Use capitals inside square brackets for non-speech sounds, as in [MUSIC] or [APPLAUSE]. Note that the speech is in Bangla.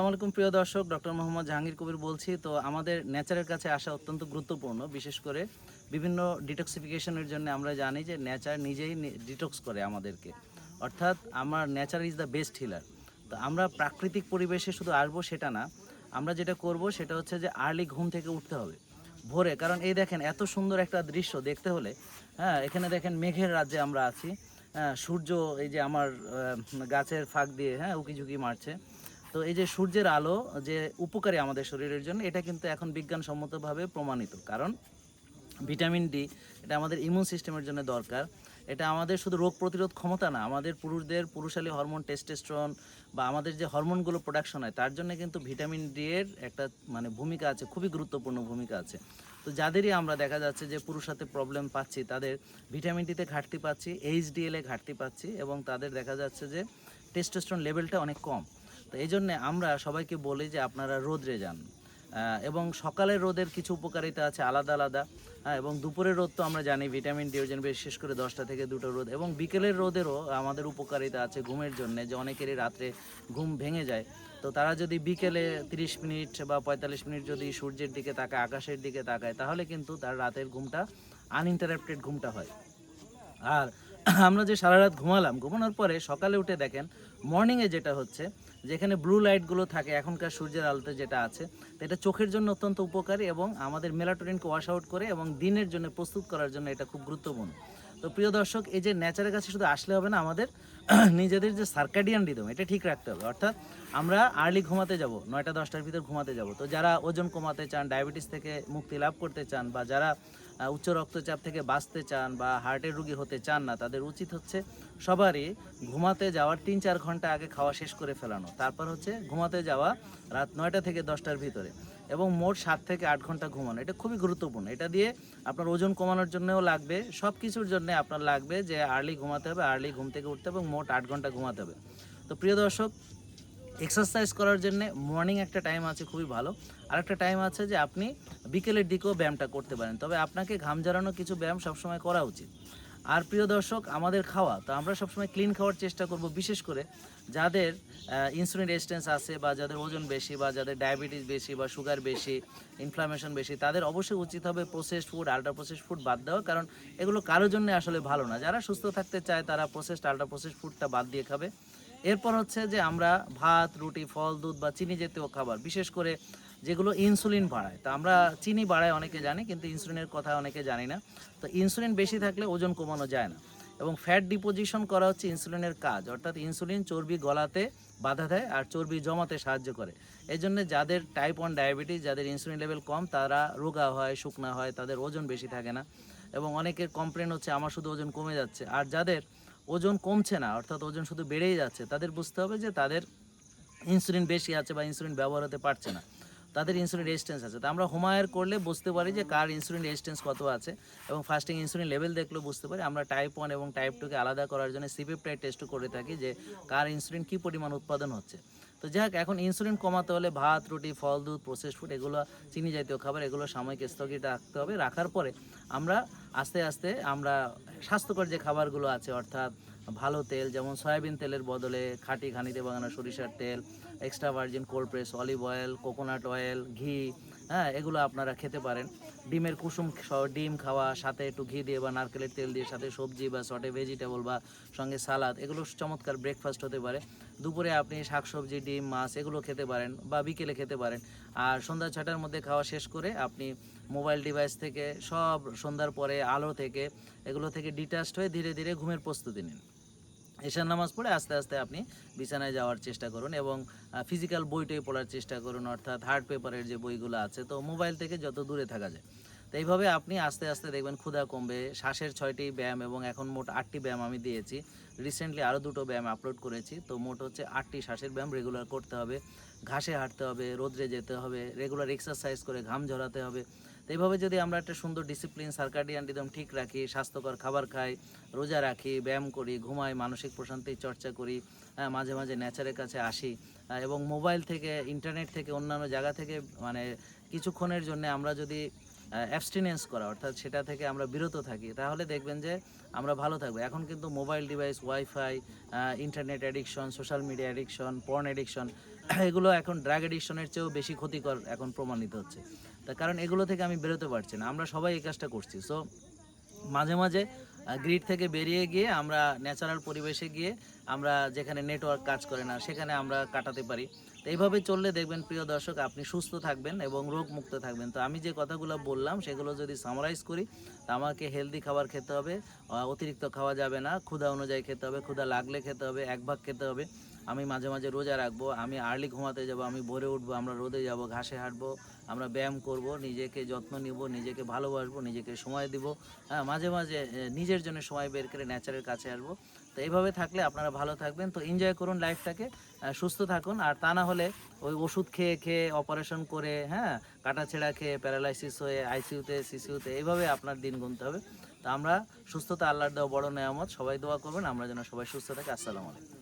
আসসালামাইকুম প্রিয় দর্শক, ডক্টর মোহাম্মদ জাহাঙ্গীর কবির বলছি। তো আমাদের নেচারের কাছে আসা অত্যন্ত গুরুত্বপূর্ণ, বিশেষ করে বিভিন্ন ডিটক্সিফিকেশনের জন্য আমরা জানি যে নেচার নিজেই ডিটক্স করে আমাদেরকে। অর্থাৎ আমার nature is the best healer তো আমরা প্রাকৃতিক পরিবেশে শুধু আসব সেটা না, আমরা যেটা করব সেটা হচ্ছে যে আর্লি ঘুম থেকে উঠতে হবে, ভোরে। কারণ এই দেখেন, এত সুন্দর একটা দৃশ্য দেখতে হলে হ্যাঁ এখানে দেখেন মেঘের রাজ্যে আমরা আছি। হ্যাঁ সূর্য এই যে আমার গাছের ফাঁক দিয়ে হ্যাঁ উকিঝুঁকি মারছে। তো এই যে সূর্যের আলো যে উপকারী আমাদের শরীরের জন্য, এটা কিন্তু এখন বিজ্ঞানসম্মতভাবে প্রমাণিত। কারণ ভিটামিন ডি, এটা আমাদের ইমিউন সিস্টেমের জন্য দরকার। এটা আমাদের শুধু রোগ প্রতিরোধ ক্ষমতা না, আমাদের পুরুষদের পুরুষালী হরমোন টেস্টেস্ট্রন বা আমাদের যে হরমোনগুলো প্রোডাকশন হয়, তার জন্য কিন্তু ভিটামিন ডি এর একটা মানে ভূমিকা আছে, খুবই গুরুত্বপূর্ণ ভূমিকা আছে। তো যাদেরই আমরা দেখা যাচ্ছে যে পুরুষাতে প্রবলেম পাচ্ছি, তাদের ভিটামিন ডিতে ঘাটতি পাচ্ছি এইচডিএল ঘাটতি পাচ্ছি এবং তাদের দেখা যাচ্ছে যে টেস্টোস্টেরন লেভেলটা অনেক কম। তো এই জন্যে আমরা সবাইকে বলি যে আপনারা রোদরে যান। এবং সকালের রোদের কিছু উপকারিতা আছে আলাদা আলাদা। হ্যাঁ এবং দুপুরের রোদ তো আমরা জানি, ভিটামিন ডি ওজন বিশেষ করে দশটা থেকে দুটো রোদ। এবং বিকেলের রোদেরও আমাদের উপকারিতা আছে ঘুমের জন্য, যে অনেকেরই রাত্রে ঘুম ভেঙে যায়। তো তারা যদি বিকেলে তিরিশ মিনিট বা পঁয়তাল্লিশ মিনিট যদি সূর্যের দিকে তাকায়, আকাশের দিকে তাকায়, তাহলে কিন্তু তার রাতের ঘুমটা আনইন্টারাপ্টেড ঘুমটা হয়। আর আমরা যে সারা রাত ঘুমালাম, ঘুমানোর পরে সকালে উঠে দেখেন মর্নিংয়ে যেটা হচ্ছে যেখানে ব্লু লাইটগুলো থাকে, এখনকার সূর্যের আলোতে যেটা আছে এটা চোখের জন্য অত্যন্ত উপকারী এবং আমাদের মেলাটোনিনকে ওয়াশ আউট করে এবং দিনের জন্য প্রস্তুত করার জন্য এটা খুব গুরুত্বপূর্ণ। তো প্রিয় দর্শক, এই যে নেচারের কাছে শুধু আসলে হবে না, আমাদের [CLEARS THROAT] নিজেদের যে সার্কাডিয়ান রিদম এটা ঠিক রাখতে হবে। অর্থাৎ আমরা আর্লি ঘুমাতে যাব, নয়টা দশটার ভিতর ঘুমাতে যাব। তো যারা ওজন কমাতে চান ডায়াবেটিস থেকে মুক্তি লাভ করতে চান বা যারা উচ্চ রক্তচাপ থেকে বাঁচতে চান বা হার্টের রুগী হতে চান না, তাদের উচিত হচ্ছে সবারই ঘুমাতে যাওয়ার তিন চার ঘণ্টা আগে খাওয়া শেষ করে ফেলানো। তারপর হচ্ছে ঘুমাতে যাওয়া রাত নয়টা থেকে দশটার ভিতরে এবং মোট সাত থেকে আট ঘণ্টা ঘুমানো। এটা খুবই গুরুত্বপূর্ণ। এটা দিয়ে আপনার ওজন কমানোর জন্যও লাগবে। সব কিছুর জন্য আপনার লাগবে যে আর্লি ঘুমাতে হবে আর্লি ঘুম থেকে উঠতে হবে এবং মোট আট ঘণ্টা ঘুমাতে হবে। তো প্রিয় দর্শক এক্সারসাইজ করার জন্য মর্নিং একটা টাইম আছে খুবই ভালো। আর একটা টাইম আছে যে আপনি বিকেলের দিকেও ব্যায়ামটা করতে পারেন। তবে আপনাকে ঘাম ঝরানো কিছু ব্যায়াম সবসময় করা উচিত। আর প্রিয় দর্শক, আমাদের খাওয়া, তো আমরা সবসময় ক্লিন খাওয়ার চেষ্টা করব। বিশেষ করে যাদের ইনসুলিন রেজিস্ট্যান্স আছে বা যাদের ওজন বেশি বা যাদের ডায়াবেটিস বেশি বা সুগার বেশি ইনফ্লামেশন বেশি, তাদের অবশ্যই উচিত হবে processed food ultra processed food বাদ দেওয়া। কারণ এগুলো কারোর জন্য আসলে ভালো না। যারা সুস্থ থাকতে চায় তারা প্রসেসড আল্ট্রা প্রসেসড ফুডটা বাদ দিয়ে খাবে। এরপর হচ্ছে যে আমরা ভাত, রুটি, ফল, দুধ বা চিনি জাতীয় খাবার, বিশেষ করে যেগুলো ইনসুলিন বাড়ায়। তো আমরা চিনি বাড়ায় অনেকে জানি, কিন্তু ইনসুলিনের কথা অনেকে জানি না। তো ইনসুলিন বেশি থাকলে ওজন কমানো যায় না। এবং ফ্যাট ডিপোজিশন করা হচ্ছে ইনসুলিনের কাজ। অর্থাৎ ইনসুলিন চর্বি গলাতে বাধা দেয় আর চর্বি জমাতে সাহায্য করে। এই জন্য যাদের টাইপ ওয়ান ডায়াবেটিস যাদের ইনসুলিন লেভেল কম, তারা রোগা হয়, শুকনা হয়, তাদের ওজন বেশি থাকে না। এবং অনেকের কমপ্লেন হচ্ছে, আমার শুধু ওজন কমে যাচ্ছে। আর যাদের ওজন কমছে না, অর্থাৎ ওজন শুধু বেড়েই যাচ্ছে, তাদের বুঝতে হবে যে তাদের ইনসুলিন বেশি আছে বা ইনসুলিন ব্যবহার হতে পারছে না। তাদের ইনসুলিন রেজিস্ট্যান্স আছে। তো আমরা হোমায়ার করলে বুঝতে পারি যে কার ইনসুলিন রেজিস্ট্যান্স কত আছে এবং ফাস্টিং ইনসুলিন লেভেল দেখলেও বুঝতে পারি। আমরা টাইপ ওয়ান এবং টাইপ টুকে আলাদা করার জন্য সিপেপটাইড টেস্ট করে থাকি যে কার ইনসুলিন কী পরিমাণ উৎপাদন হচ্ছে। তো যাই হোক এখন ইনসুলিন কমাতে হলে ভাত, রুটি, ফল, দুধ প্রসেস ফুড এগুলো চিনি জাতীয় খাবার এগুলো সাময়িক স্থগিত রাখতে হবে। রাখার পরে আমরা আস্তে আস্তে আমরা স্বাস্থ্যকর যে খাবারগুলো আছে অর্থাৎ ভালো তেল, যেমন সয়াবিন তেলের বদলে খাঁটি ঘানিতে বাগানো সরিষার তেল extra virgin cold press olive oil coconut oil ঘি হ্যাঁ এগুলো আপনারা খেতে পারেন। ডিমের কুসুম ডিম খাওয়া, সাথে একটু ঘি দিয়ে বা নারকেলের তেল দিয়ে সাথে সবজি বা শর্টে ভেজিটেবল বা সঙ্গে সালাদ, এগুলো চমৎকার ব্রেকফাস্ট হতে পারে। দুপুরে আপনি শাকসবজি, ডিম, মাছ এগুলো খেতে পারেন বা বিকেলে খেতে পারেন। আর সন্ধ্যা ছটার মধ্যে খাওয়া শেষ করে আপনি মোবাইল ডিভাইস থেকে, সব সন্ধ্যার পরে আলো থেকে, এগুলো থেকে ডিটাচড হয়ে ধীরে ধীরে ঘুমের প্রস্তুতি নিন। এশার নামাজ পড়ে আস্তে আস্তে আপনি বিছানায় যাওয়ার চেষ্টা করুন এবং ফিজিক্যাল বইটই পড়ার চেষ্টা করুন, অর্থাৎ হার্ড পেপারের যে বইগুলো আছে, তো মোবাইল থেকে যত দূরে থাকা যায়। তো এইভাবে আপনি আস্তে আস্তে দেখবেন ক্ষুধা কমবে, শ্বাসের ছয়টি ব্যায়াম এবং এখন মোট আটটি ব্যায়াম আমি দিয়েছি। রিসেন্টলি আরও দুটো ব্যায়াম আপলোড করেছি, তো মোট হচ্ছে আটটি শ্বাসের ব্যায়াম রেগুলার করতে হবে। ঘাসে হাঁটতে হবে, রোদ্রে যেতে হবে রেগুলার এক্সারসাইজ করে ঘাম ঝরাতে হবে। তো এইভাবে যদি আমরা একটা সুন্দর ডিসিপ্লিন সার্কাডিয়ান রিদম ঠিক রাখি, স্বাস্থ্যকর খাবার খাই, রোজা রাখি, ব্যায়াম করি, ঘুমাই, মানসিক প্রশান্তির চর্চা করি মাঝে মাঝে নেচারের কাছে আসি এবং মোবাইল থেকে ইন্টারনেট থেকে, অন্যান্য জায়গা থেকে মানে কিছুক্ষণের জন্য আমরা যদি অ্যাবস্টিনেন্স করা, অর্থাৎ সেটা থেকে আমরা বিরত থাকি। তাহলে দেখবেন যে আমরা ভালো থাকব। এখন কিন্তু mobile device wifi internet addiction social media addiction porn addiction এগুলো এখন ড্রাগ অ্যাডিকশনের চেয়েও বেশি ক্ষতিকর এখন প্রমাণিত হচ্ছে। তার কারণ এগুলো থেকে আমি বেরোতে পারছি না। আমরা সবাই এই কাজটা করছি। সো মাঝে মাঝে গ্রিড থেকে বেরিয়ে গিয়ে আমরা ন্যাচারাল পরিবেশে গিয়ে আমরা যেখানে নেটওয়ার্ক কাজ করে না, সেখানে আমরা কাটাতে পারি। তো এইভাবে চললে দেখবেন, প্রিয় দর্শক, আপনি সুস্থ থাকবেন এবং রোগ মুক্ত থাকবেন। তো আমি যে কথাগুলো বললাম, সেগুলো যদি সামারাইজ করি, তা আমাকে হেলদি খাবার খেতে হবে অতিরিক্ত খাওয়া যাবে না, ক্ষুধা অনুযায়ী খেতে হবে, ক্ষুধা লাগলে খেতে হবে, এক ভাগ খেতে হবে। আমি মাঝে মাঝে রোজা রাখব, আমি আর্লি ঘুমাতে যাব, আমি ভোরে উঠবো, আমরা রোদে যাব, ঘাসে হাঁটবো, আমরা ব্যায়াম করব, নিজেকে যত্ন নিব, নিজেকে ভালোবাসবো, নিজেকে সময় দিব হ্যাঁ মাঝে মাঝে নিজের জন্য সময় বের করে ন্যাচারের কাছে আসব। তো এইভাবে থাকলে আপনারা ভালো থাকবেন। তো এনজয় করুন লাইফটাকে সুস্থ থাকুন। আর তা না হলে ওই ওষুধ খেয়ে খেয়ে অপারেশন করে হ্যাঁ কাটাছেড়া খেয়ে প্যারালাইসিস হয়ে আইসিইউতে সিসিউতে এইভাবে আপনার দিন গুনতে হবে। তো আমরা সুস্থতা, আল্লাহর দেওয়া বড় নেয়ামত, সবাই দোয়া করবেন, আমরা যেন সবাই সুস্থ থাকি। আসসালামু আলাইকুম।